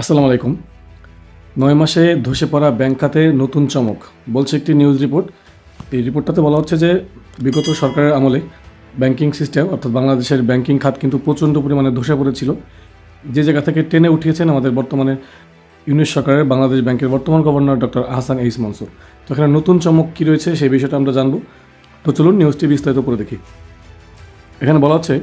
আসসালামু আলাইকুম। নয় মাসে ধসে পড়া ব্যাংক খাতে নতুন চমক, বলছে একটি নিউজ রিপোর্ট। এই রিপোর্টটাতে বলা হচ্ছে যে, বিগত সরকারের আমলে ব্যাংকিং সিস্টেম, অর্থাৎ বাংলাদেশের ব্যাংকিং খাত কিন্তু প্রচণ্ড পরিমাণে ধসে পড়েছিল। যে জায়গা থেকে টেনে উঠিয়েছেন আমাদের বর্তমানে ইউনিট সরকারের বাংলাদেশ ব্যাংকের বর্তমান governor doctor Ahsan H Mansur. তো এখানে নতুন চমক কী রয়েছে সেই বিষয়টা আমরা জানব। তো চলুন নিউজটি বিস্তারিত করে দেখি। এখানে বলা হচ্ছে,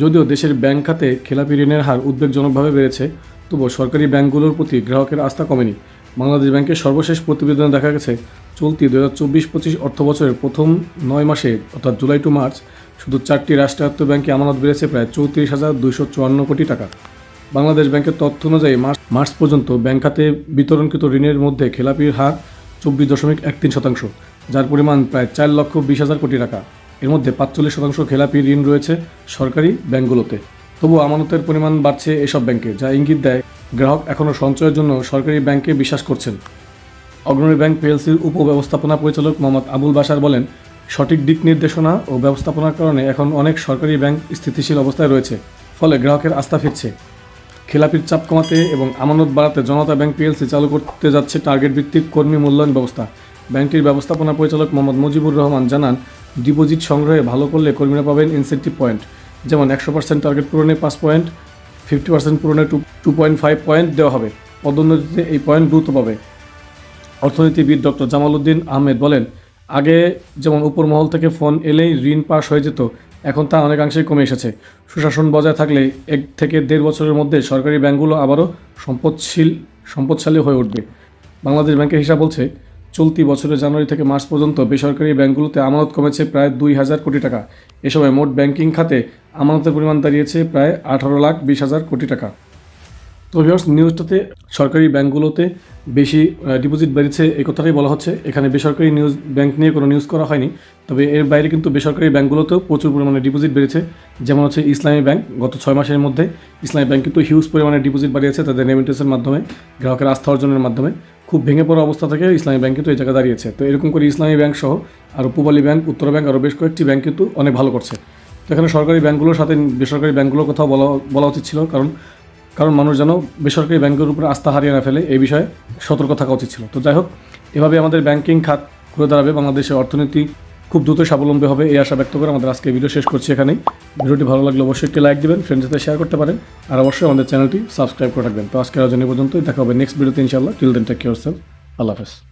যদিও দেশের ব্যাংক খাতে খেলাপি ঋণের হার উদ্বেগজনকভাবে বেড়েছে তবুও সরকারি ব্যাংকগুলোর প্রতি গ্রাহকের আস্থা কমেনি। বাংলাদেশ ব্যাংকের সর্বশেষ প্রতিবেদনে দেখা গেছে, চলতি দু হাজার চব্বিশ পঁচিশ অর্থ বছরের প্রথম নয় মাসে, অর্থাৎ জুলাই টু মার্চ, শুধু চারটি রাষ্ট্রায়ত্ত ব্যাংকে আমানত বেড়েছে প্রায় চৌত্রিশ হাজার দুইশো চুয়ান্ন কোটি টাকা। বাংলাদেশ ব্যাংকের তথ্য অনুযায়ী মার্চ মার্চ পর্যন্ত ব্যাংক খাতে বিতরণকৃত ঋণের মধ্যে খেলাপির হার চব্বিশ দশমিক এক তিন শতাংশ, যার পরিমাণ প্রায় চার লক্ষ বিশ হাজার কোটি টাকা। এর মধ্যে পাঁচচল্লিশ শতাংশ খেলাপি ঋণ রয়েছে সরকারি ব্যাংকগুলোতে। তবু আমানতের পরিমাণ বাড়ছে এসব ব্যাংকে, যা ইঙ্গিত দেয় গ্রাহক এখনও সঞ্চয়ের জন্য সরকারি ব্যাংকে বিশ্বাস করছেন। অগ্রণী ব্যাংক পিএলসির উপব্যবস্থাপনা পরিচালক মোহাম্মদ আবুল বাশার বলেন, সঠিক দিক নির্দেশনা ও ব্যবস্থাপনার কারণে এখন অনেক সরকারি ব্যাংক স্থিতিশীল অবস্থায় রয়েছে, ফলে গ্রাহকের আস্থা ফিরছে। খেলাপির চাপ কমাতে এবং আমানত বাড়াতে জনতা ব্যাংক পিএলসি চালু করতে যাচ্ছে টার্গেট ভিত্তিক কর্মী মূল্যায়ন ব্যবস্থা। ব্যাংকটির ব্যবস্থাপনা পরিচালক মোহাম্মদ মুজিবুর রহমান জানান, ডিপোজিট সংগ্রহে ভালো করলে কর্মীরা পাবেন ইনসেন্টিভ পয়েন্ট। যেমন একশো পার্সেন্ট টার্গেট পূরণে পাঁচ পয়েন্ট ফিফটি পার্সেন্ট পূরণে two two point five point দেওয়া হবে। পদোন্নতিতে এই পয়েন্ট গুরুত্ব পাবে। অর্থনীতিবিদ ডক্টর জামাল উদ্দিন আহমেদ বলেন, আগে যেমন উপর মহল থেকে ফোন এলেই ঋণ পাস হয়ে যেত, এখন তা অনেকাংশেই কমে এসেছে। সুশাসন বজায় থাকলে এক থেকে দেড় বছরের মধ্যে সরকারি ব্যাংকগুলো আবারও সম্পদশীল, সম্পদশালী হয়ে উঠবে। বাংলাদেশ ব্যাংকের হিসাব বলছে, চলতি বছরের জানুয়ারি থেকে মার্চ পর্যন্ত বেসরকারি ব্যাংকগুলোতে আমানত কমেছে প্রায় দুই হাজার কোটি টাকা। এ সময় মোট ব্যাংকিং খাতে আমানতের পরিমাণ দাঁড়িয়েছে প্রায় আঠারো লাখ বিশ হাজার কোটি টাকা। তো ভিউয়ার্স নিউজটাতে সরকারি ব্যাংকগুলোতে বেশি ডিপোজিট বেড়েছে এই কথাটাই বলা হচ্ছে। এখানে বেসরকারি নিউজ ব্যাংক নিয়ে কোনো নিউজ করা হয়নি। তবে এর বাইরে কিন্তু বেসরকারি ব্যাংকগুলোতেও প্রচুর পরিমাণে ডিপোজিট বেড়েছে। যেমন হচ্ছে ইসলামী ব্যাংক, গত ছয় মাসের মধ্যে ইসলামী ব্যাংক কিন্তু হিউজ পরিমাণে ডিপোজিট বাড়িয়েছে তাদের রেমিটেন্সের মাধ্যমে, গ্রাহকের আস্থা অর্জনের মাধ্যমে। খুব ভেঙে পড়া অবস্থা থেকে ইসলামী ব্যাংক কিন্তু এই জায়গায় দাঁড়িয়েছে। তো এরকম করে ইসলামী ব্যাংক সহ আরও পূবালী ব্যাংক, উত্তর ব্যাংক, আরও বেশ কয়েকটি ব্যাংক কিন্তু অনেক ভালো করছে। এখানে সরকারি ব্যাংকগুলোর সাথে বেসরকারি ব্যাংকগুলোর কথাও বলা বলা উচিত ছিল, কারণ কারণ মানুষ যেন বেসরকারি ব্যাংকের উপরে আস্থা হারিয়ে না ফেলে, এই বিষয়ে সতর্ক থাকা উচিত ছিল। তো যাই হোক, এভাবে আমাদের ব্যাংকিং খাত ঘুরে দাঁড়াবে, বাংলাদেশের অর্থনীতি খুব দ্রুত স্বাবলম্বী হবে, এই আশা ব্যক্ত করে আমাদের আজকে ভিডিও শেষ করছি এখানেই। ভিডিওটি ভালো লাগলে অবশ্যই একটি লাইক দিবেন ফ্রেন্ডের সাথে শেয়ার করতে পারেন, আর অবশ্যই আমাদের চ্যানেলটি সাবস্ক্রাইব করে রাখবেন। তো আজকের আয়োজনে পর্যন্তই, দেখা হবে নেক্সট ভিডিওতে ইনশাআল্লাহ। Till then take care self আল্লাহ হাফেজ।